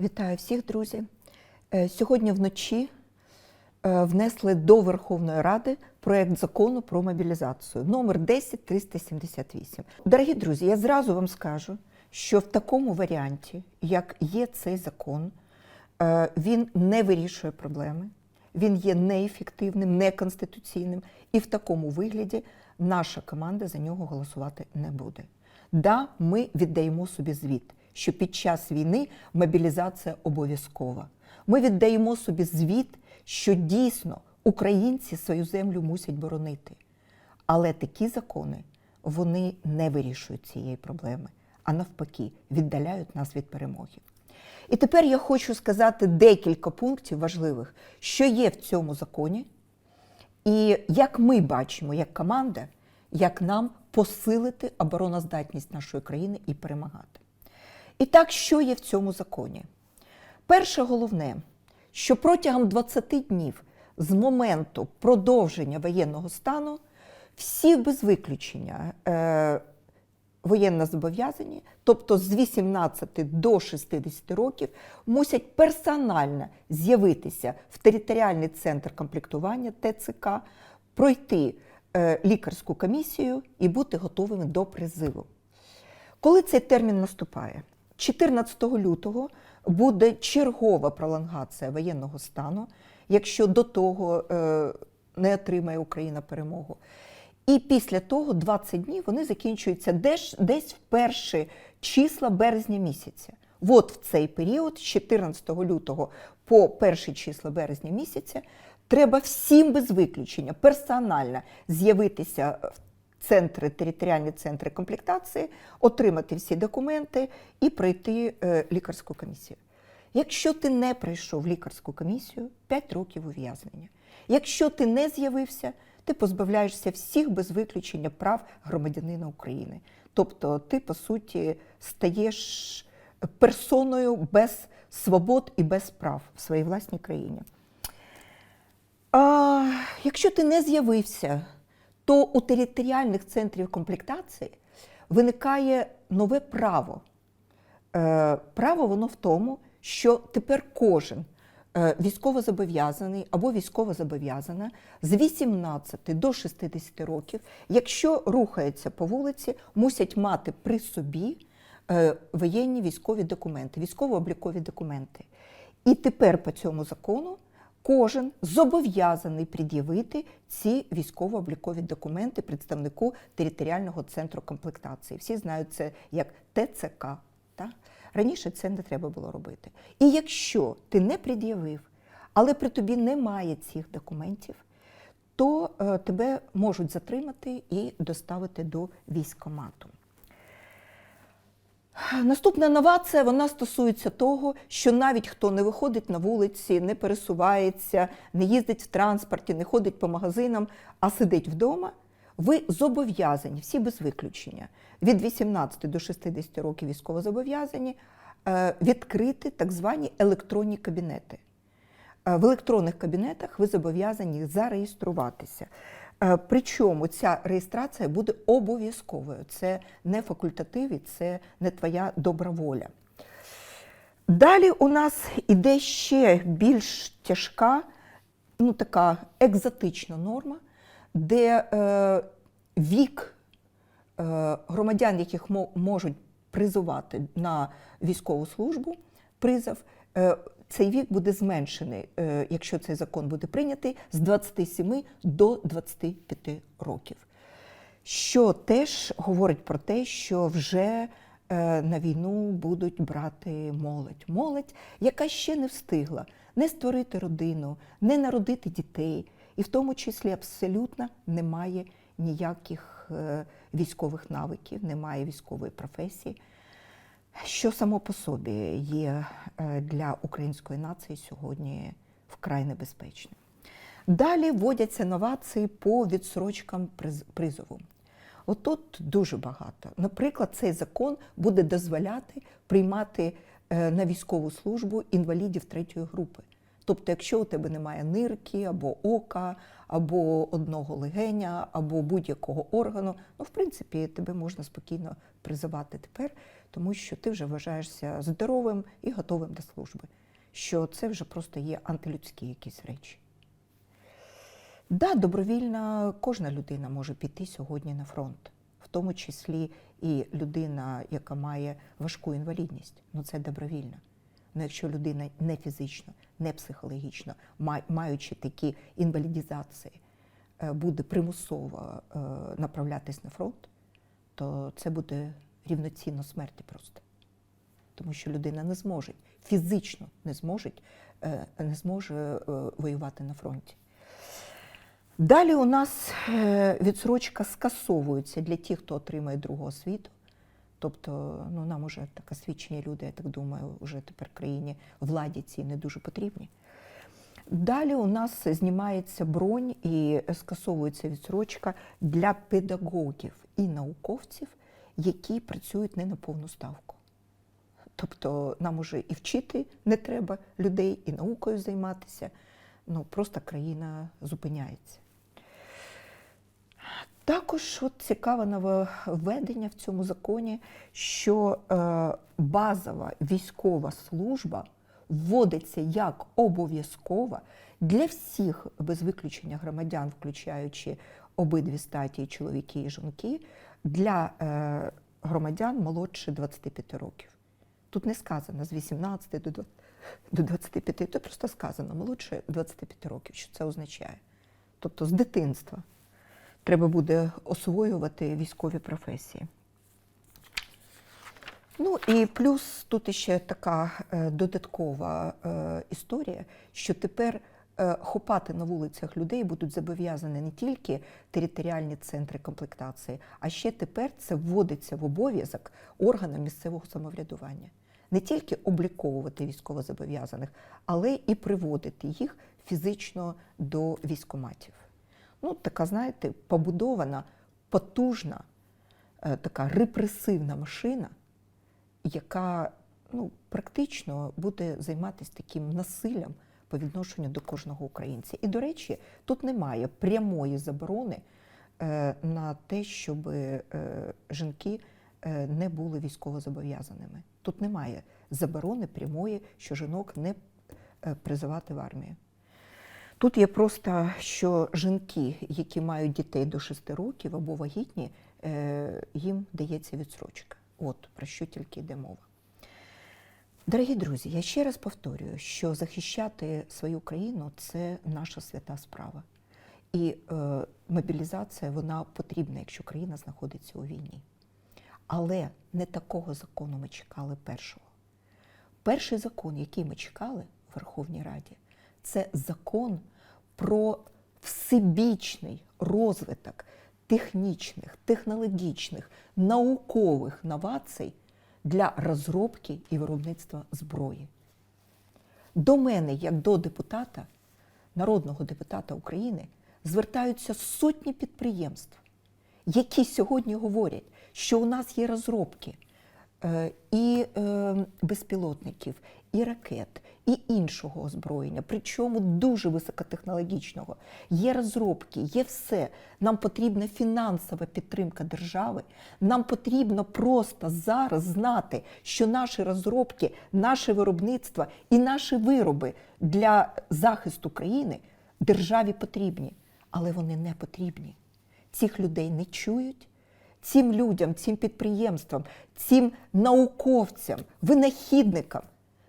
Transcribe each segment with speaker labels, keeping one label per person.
Speaker 1: Вітаю всіх, друзі. Е, Сьогодні вночі е, внесли до Верховної Ради проект закону про мобілізацію номер 10378. Дорогі друзі, я зразу вам скажу, що в такому варіанті, як є цей закон, е, він не вирішує проблеми, він є неефективним, неконституційним, і в такому вигляді наша команда за нього голосувати не буде. Да, ми віддаємо собі звіт, що під час війни мобілізація обов'язкова. Ми віддаємо собі звіт, що дійсно українці свою землю мусять боронити. Але такі закони вони не вирішують цієї проблеми, а навпаки, віддаляють нас від перемоги. І тепер я хочу сказати декілька пунктів важливих, що є в цьому законі, і як ми бачимо, як команда, як нам посилити обороноздатність нашої країни і перемагати. І так, що є в цьому законі? Перше головне, що протягом 20 днів з моменту продовження воєнного стану всі без виключення е, воєнно зобов'язані, тобто з 18 до 60 років, мусять персонально з'явитися в територіальний центр комплектування ТЦК, пройти е, лікарську комісію і бути готовими до призиву. Коли цей термін наступає? 14 лютого буде чергова пролонгація воєнного стану, якщо до того е, не отримає Україна перемогу. І після того 20 днів вони закінчуються десь, десь в перші числа березня місяця. От в цей період, з 14 лютого по перші числа березня місяця, треба всім без виключення персонально з'явитися в центри, територіальні центри комплектації, отримати всі документи і пройти е, лікарську комісію. Якщо ти не пройшов лікарську комісію, 5 років ув'язнення. Якщо ти не з'явився, ти позбавляєшся всіх без виключення прав громадянина України. Тобто ти, по суті, стаєш персоною без свобод і без прав в своїй власній країні. А, якщо ти не з'явився, то у територіальних центрів комплектації виникає нове право. Е, право воно в тому, що тепер кожен е, військовозобов'язаний або військовозобов'язана з 18 до 60 років, якщо рухається по вулиці, мусять мати при собі е, воєнні військові документи, військово-облікові документи. І тепер по цьому закону кожен зобов'язаний пред'явити ці військово-облікові документи представнику територіального центру комплектації. Всі знають це як ТЦК. Так? Раніше це не треба було робити. І якщо ти не пред'явив, але при тобі немає цих документів, то е, тебе можуть затримати і доставити до військкомату. Наступна новація вона стосується того, що навіть хто не виходить на вулиці, не пересувається, не їздить в транспорті, не ходить по магазинам, а сидить вдома, ви зобов'язані, всі без виключення, від 18 до 60 років військовозобов'язані, е, відкрити так звані електронні кабінети. Е, В електронних кабінетах ви зобов'язані зареєструватися. Е, Причому ця реєстрація буде обов'язковою. Це не факультатив, і це не твоя добра воля. Далі у нас іде ще більш тяжка, ну така екзотична норма, де е, вік е, громадян, яких можуть призивати на військову службу, призов, е, цей вік буде зменшений, е, якщо цей закон буде прийнятий, з 27 до 25 років. Що теж говорить про те, що вже е, на війну будуть брати молодь. Молодь, яка ще не встигла не створити родину, не народити дітей, і в тому числі абсолютно немає ніяких е, військових навиків, немає військової професії, що само по собі є е, для української нації сьогодні вкрай небезпечним. Далі вводяться новації по відсрочкам призову. Отут дуже багато. Наприклад, цей закон буде дозволяти приймати е, на військову службу інвалідів третьої групи. Тобто, якщо у тебе немає нирки або ока, або одного легеня, або будь-якого органу, ну, в принципі, тебе можна спокійно призивати тепер, тому що ти вже вважаєшся здоровим і готовим до служби. Що це вже просто є антилюдські якісь речі. Да, добровільно кожна людина може піти сьогодні на фронт, в тому числі і людина, яка має важку інвалідність. Ну це добровільно. Ну, якщо людина не фізично, не психологічно, маючи такі інвалідізації, е, буде примусово е, направлятись на фронт, то це буде рівноцінно смерті просто. Тому що людина не зможе, фізично не зможе, е, не зможе е, воювати на фронті. Далі у нас е, відсрочка скасовується для тих, хто отримає другу освіту. Тобто, ну нам уже так освічені люди, я так думаю, вже тепер країні владі ці не дуже потрібні. Далі у нас знімається бронь і скасовується відсрочка для педагогів і науковців, які працюють не на повну ставку. Тобто нам уже і вчити не треба людей, і наукою займатися. Ну просто країна зупиняється. Також от цікаве нововведення в цьому законі, що е, базова військова служба вводиться як обов'язкова для всіх без виключення громадян, включаючи обидві статі, чоловіки і жінки, для е, громадян молодше 25 років. Тут не сказано з 18 до 20 до 25, тут просто сказано молодше 25 років, що це означає. Тобто з дитинства треба буде освоювати військові професії. Ну і плюс тут ще така е, додаткова е, історія, що тепер хопати на вулицях людей будуть зобов'язані не тільки територіальні центри комплектації, а ще тепер це вводиться в обов'язок органам місцевого самоврядування. Не тільки обліковувати військовозобов'язаних, але і приводити їх фізично до військоматів. Ну, така, знаєте, побудована, потужна, е, така репресивна машина, яка ну, практично буде займатися таким насиллям по відношенню до кожного українця. І, до речі, тут немає прямої заборони е, на те, щоб е, жінки е, не були військовозобов'язаними. Тут немає заборони прямої, що жінок не призивати в армію. Тут є просто, що жінки, які мають дітей до 6 років або вагітні, їм дається відсрочка. От про що тільки йде мова. Дорогі друзі, я ще раз повторюю, що захищати свою країну це наша свята справа. І е, мобілізація вона потрібна, якщо країна знаходиться у війні. Але не такого закону ми чекали першого. Перший закон, який ми чекали в Верховній Раді, це закон про всебічний розвиток технічних, технологічних, наукових новацій для розробки і виробництва зброї. До мене, як до депутата, народного депутата України, звертаються сотні підприємств, які сьогодні говорять, що у нас є розробки е, і е, безпілотників, і ракет, і іншого озброєння, причому дуже високотехнологічного. Є розробки, є все. Нам потрібна фінансова підтримка держави. Нам потрібно просто зараз знати, що наші розробки, наше виробництво і наші вироби для захисту країни державі потрібні, але вони не потрібні. Цих людей не чують. Цим людям, цим підприємствам, цим науковцям, винахідникам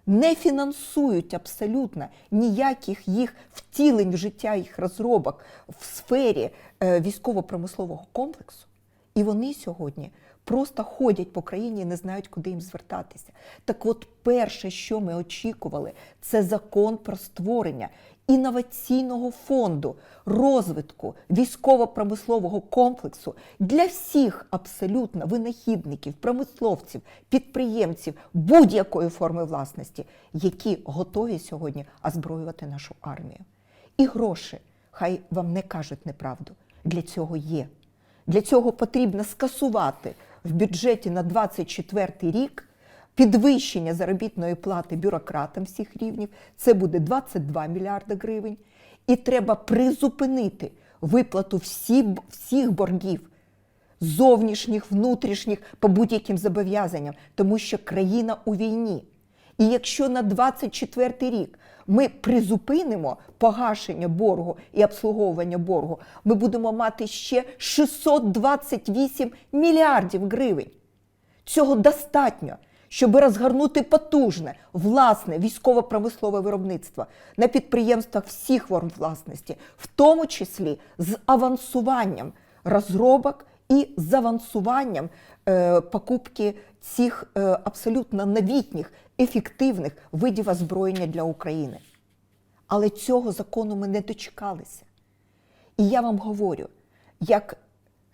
Speaker 1: не фінансують абсолютно ніяких їх втілень в життя їх розробок в сфері е, військово-промислового комплексу. І вони сьогодні просто ходять по країні і не знають, куди їм звертатися. Так от, перше, що ми очікували, це закон про створення інноваційного фонду розвитку військово-промислового комплексу для всіх абсолютно винахідників, промисловців, підприємців будь-якої форми власності, які готові сьогодні озброювати нашу армію. І гроші, хай вам не кажуть неправду, для цього є. Для цього потрібно скасувати в бюджеті на 24 рік підвищення заробітної плати бюрократам всіх рівнів. Це буде 22 мільярди гривень. І треба призупинити виплату всі, всіх боргів зовнішніх, внутрішніх по будь-яким зобов'язанням, тому що країна у війні. І якщо на 24 рік ми призупинимо погашення боргу і обслуговування боргу, ми будемо мати ще 628 мільярдів гривень. Цього достатньо, щоб розгорнути потужне власне військово-промислове виробництво на підприємствах всіх форм власності, в тому числі з авансуванням розробок і з авансуванням е, покупки цих е, абсолютно новітніх, ефективних видів озброєння для України. Але цього закону ми не дочекалися. І я вам говорю, як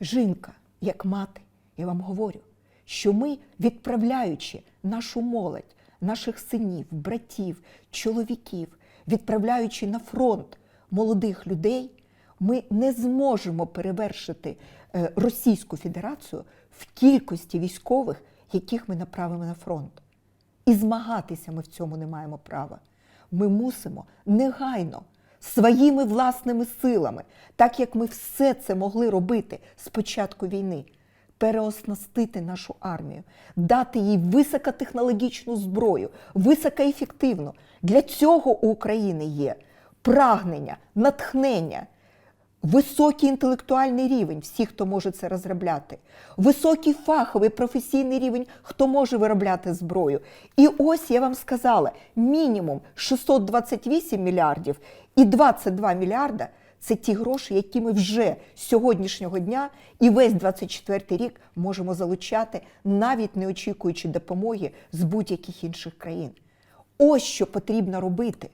Speaker 1: жінка, як мати, я вам говорю, що ми, відправляючи нашу молодь, наших синів, братів, чоловіків, відправляючи на фронт молодих людей, ми не зможемо перевершити е, Російську Федерацію в кількості військових, яких ми направимо на фронт. І змагатися ми в цьому не маємо права. Ми мусимо негайно своїми власними силами, так як ми все це могли робити з початку війни, переоснастити нашу армію, дати їй високотехнологічну зброю, високоефективну. Для цього у України є прагнення, натхнення. Високий інтелектуальний рівень всіх, хто може це розробляти, високий фаховий професійний рівень, хто може виробляти зброю. І ось я вам сказала: мінімум 628 мільярдів і 22 мільярда це ті гроші, які ми вже з сьогоднішнього дня і весь 24-й рік можемо залучати, навіть не очікуючи допомоги з будь-яких інших країн. Ось що потрібно робити,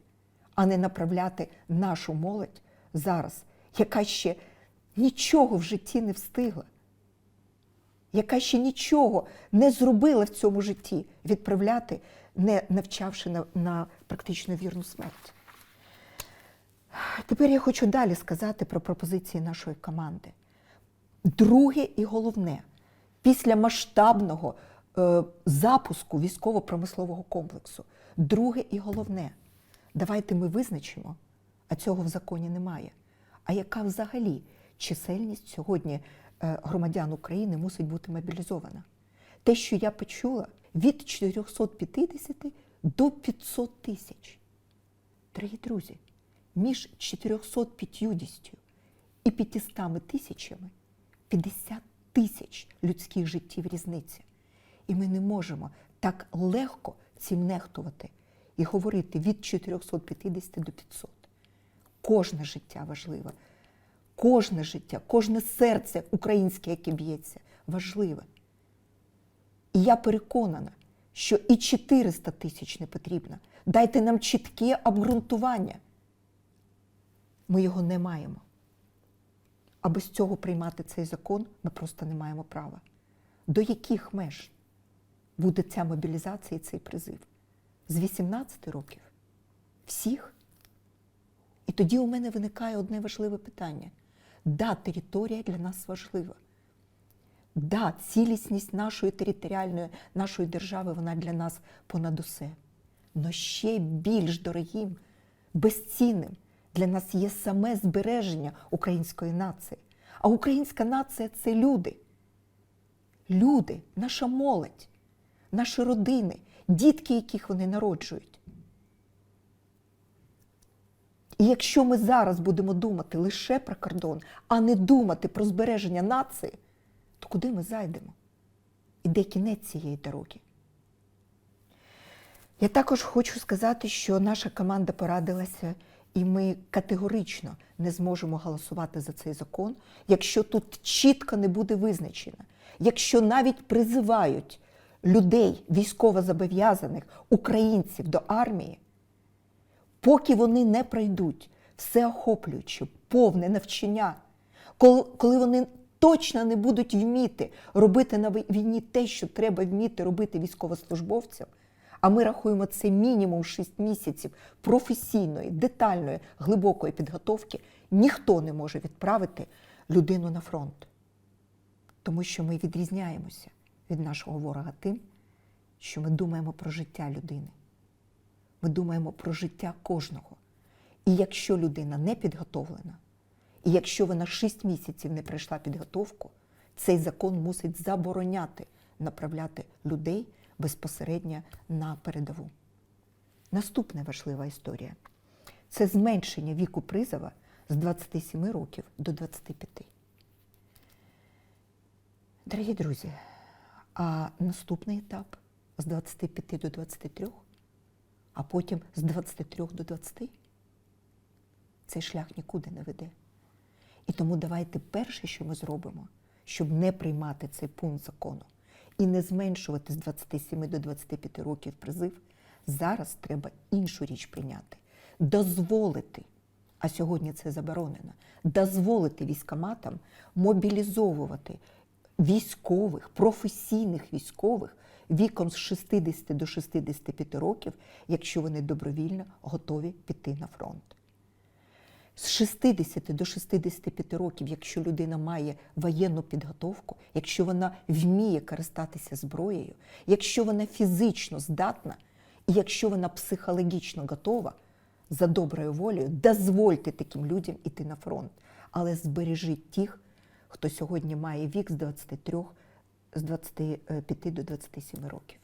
Speaker 1: а не направляти нашу молодь зараз яка ще нічого в житті не встигла, яка ще нічого не зробила в цьому житті, відправляти, не навчавши на, на практично вірну смерть. Тепер я хочу далі сказати про пропозиції нашої команди. Друге і головне, після масштабного е, запуску військово-промислового комплексу, друге і головне, давайте ми визначимо, а цього в законі немає а яка взагалі чисельність сьогодні е, громадян України мусить бути мобілізована. Те, що я почула, від 450 до 500 тисяч. Дорогі друзі, між 450 і 500 тисячами 50 тисяч людських життів різниці. І ми не можемо так легко цим нехтувати і говорити від 450 до 500. Кожне життя важливе. Кожне життя, кожне серце українське, яке б'ється, важливе. І я переконана, що і 400 тисяч не потрібно. Дайте нам чітке обґрунтування. Ми його не маємо. А без цього приймати цей закон ми просто не маємо права. До яких меж буде ця мобілізація і цей призив? З 18 років? Всіх? І тоді у мене виникає одне важливе питання. Да, територія для нас важлива. Да, цілісність нашої територіальної, нашої держави, вона для нас понад усе. Но ще більш дорогим, безцінним для нас є саме збереження української нації. А українська нація це люди. Люди, наша молодь, наші родини, дітки, яких вони народжують. І якщо ми зараз будемо думати лише про кордон, а не думати про збереження нації, то куди ми зайдемо? І де кінець цієї дороги? Я також хочу сказати, що наша команда порадилася, і ми категорично не зможемо голосувати за цей закон, якщо тут чітко не буде визначено, якщо навіть призивають людей, військовозобов'язаних, українців до армії, поки вони не пройдуть всеохоплююче, повне навчання, коли вони точно не будуть вміти робити на війні те, що треба вміти робити військовослужбовцям, а ми рахуємо це мінімум 6 місяців професійної, детальної, глибокої підготовки, ніхто не може відправити людину на фронт. Тому що ми відрізняємося від нашого ворога тим, що ми думаємо про життя людини. Ми думаємо про життя кожного. І якщо людина не підготовлена, і якщо вона 6 місяців не пройшла підготовку, Цей закон мусить забороняти направляти людей безпосередньо на передову. Наступна важлива історія це зменшення віку призова з 27 років до 25. Дорогі друзі, а наступний етап з 25 до 23, а потім з 23 до 20, цей шлях нікуди не веде. І тому давайте перше, що ми зробимо, щоб не приймати цей пункт закону і не зменшувати з 27 до 25 років призив, зараз треба іншу річ прийняти. Дозволити, а сьогодні це заборонено, дозволити військоматам мобілізовувати військових, професійних військових віком з 60 до 65 років, якщо вони добровільно готові піти на фронт. З 60 до 65 років, якщо людина має воєнну підготовку, якщо вона вміє користатися зброєю, якщо вона фізично здатна, і якщо вона психологічно готова, за доброю волею, дозвольте таким людям іти на фронт. Але збережіть тих, хто сьогодні має вік з 23, з 25 до 27 років.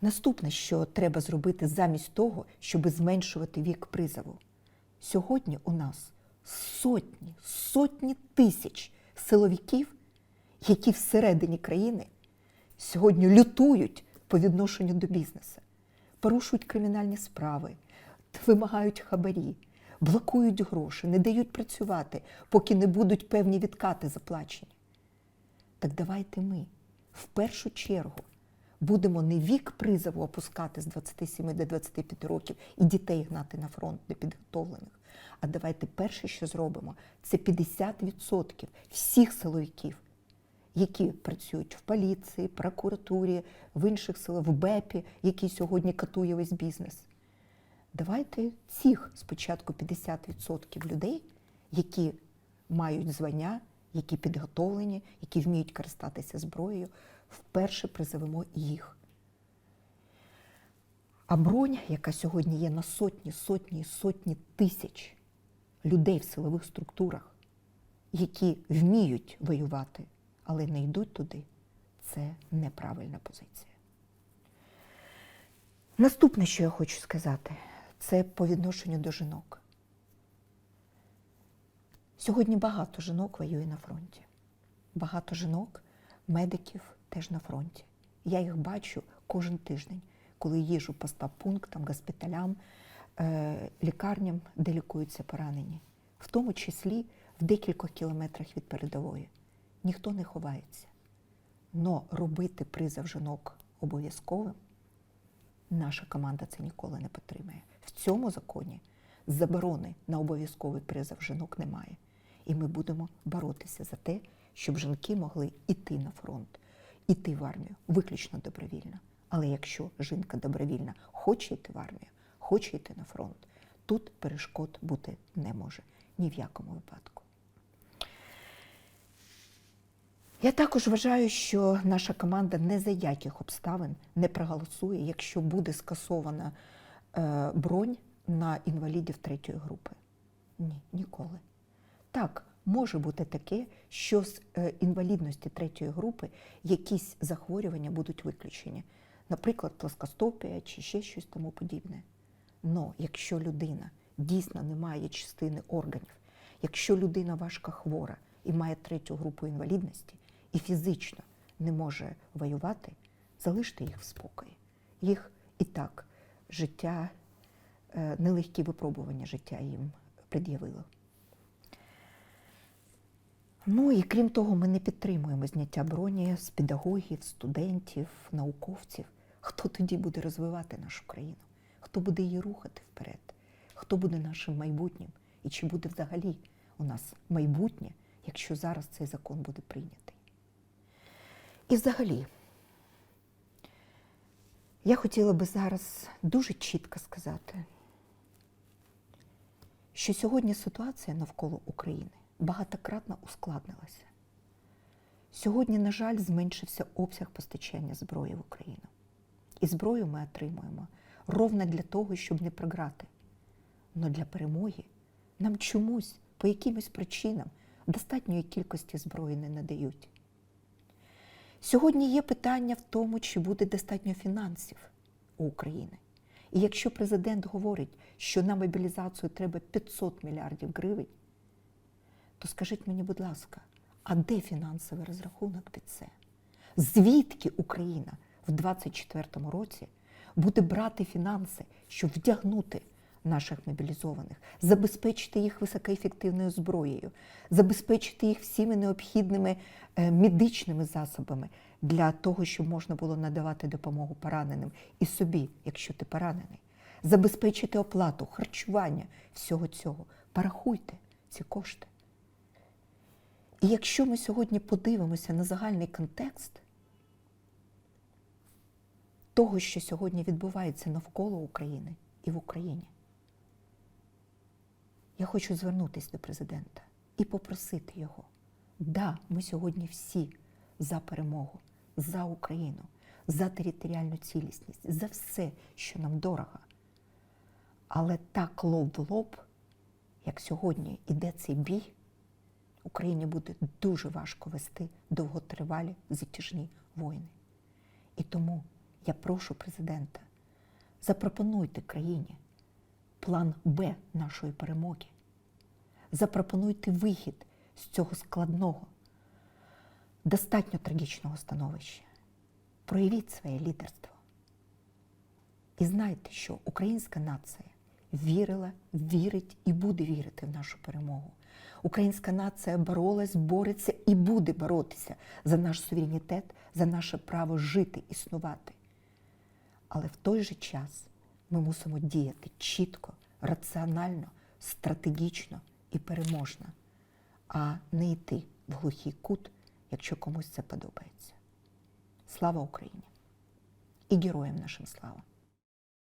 Speaker 1: Наступне, що треба зробити замість того, щоб зменшувати вік призову. Сьогодні у нас сотні, сотні тисяч силовиків, які всередині країни сьогодні лютують по відношенню до бізнесу, порушують кримінальні справи, вимагають хабарі, блокують гроші, не дають працювати, поки не будуть певні відкати заплачені. Так давайте ми в першу чергу будемо не вік призову опускати з 27 до 25 років і дітей гнати на фронт непідготовлених. А давайте перше, що зробимо, це 50% всіх силовиків, які працюють в поліції, прокуратурі, в інших силах, в БЕПі, який сьогодні катує весь бізнес. Давайте цих спочатку 50% людей, які мають звання, які підготовлені, які вміють користатися зброєю, вперше призовемо їх. А бронь, яка сьогодні є на сотні, сотні, сотні тисяч людей в силових структурах, які вміють воювати, але не йдуть туди, це неправильна позиція. Наступне, що я хочу сказати, це по відношенню до жінок. Сьогодні багато жінок воює на фронті. Багато жінок, медиків теж на фронті. Я їх бачу кожен тиждень, коли їжу по стаб-пунктам, госпіталям, е, лікарням, де лікуються поранені, в тому числі в декількох кілометрах від передової. Ніхто не ховається. Но робити призов жінок обов'язковим наша команда це ніколи не підтримує. В цьому законі заборони на обов'язковий призов жінок немає. І ми будемо боротися за те, щоб жінки могли йти на фронт, йти в армію виключно добровільно. Але якщо жінка добровільно хоче йти в армію, хоче йти на фронт, тут перешкод бути не може ні в якому випадку. Я також вважаю, що наша команда не за яких обставин не проголосує, якщо буде скасована е, бронь на інвалідів третьої групи. Ні, ніколи. Так, може бути таке, що з е, інвалідності третьої групи якісь захворювання будуть виключені, наприклад, плоскостопія чи ще щось тому подібне. Но якщо людина дійсно не має частини органів, якщо людина важко хвора і має третю групу інвалідності і фізично не може воювати, залиште їх в спокої. Їх і так життя, е, нелегкі випробування життя їм пред'явило. Ну і крім того, ми не підтримуємо зняття броні з педагогів, студентів, науковців. Хто тоді буде розвивати нашу країну? Хто буде її рухати вперед? Хто буде нашим майбутнім? І чи буде взагалі у нас майбутнє, якщо зараз цей закон буде прийнятий? І взагалі, я хотіла би зараз дуже чітко сказати, що сьогодні ситуація навколо України багатократно ускладнилася. Сьогодні, на жаль, зменшився обсяг постачання зброї в Україну. І зброю ми отримуємо ровно для того, щоб не програти. Но для перемоги нам чомусь, по якимось причинам, достатньої кількості зброї не надають. Сьогодні є питання в тому, чи буде достатньо фінансів у України. І якщо президент говорить, що на мобілізацію треба 500 мільярдів гривень, то скажіть мені, будь ласка, а де фінансовий розрахунок під це? Звідки Україна в 2024 році буде брати фінанси, щоб вдягнути наших мобілізованих, забезпечити їх високоефективною зброєю, забезпечити їх всіми необхідними е, медичними засобами для того, щоб можна було надавати допомогу пораненим і собі, якщо ти поранений, забезпечити оплату, харчування всього цього. Порахуйте ці кошти. І якщо ми сьогодні подивимося на загальний контекст того, що сьогодні відбувається навколо України і в Україні, я хочу звернутися до президента і попросити його. Да, ми сьогодні всі за перемогу, за Україну, за територіальну цілісність, за все, що нам дорого. Але так лоб в лоб, як сьогодні іде цей бій, Україні буде дуже важко вести довготривалі затяжні воїни. І тому я прошу президента, запропонуйте країні план Б нашої перемоги. Запропонуйте вихід з цього складного, достатньо трагічного становища. Проявіть своє лідерство. І знайте, що українська нація вірила, вірить і буде вірити в нашу перемогу. Українська нація боролась, бореться і буде боротися за наш суверенітет, за наше право жити, існувати. Але в той же час ми мусимо діяти чітко, раціонально, стратегічно і переможно, а не йти в глухий кут, якщо комусь це подобається. Слава Україні! І героям нашим слава!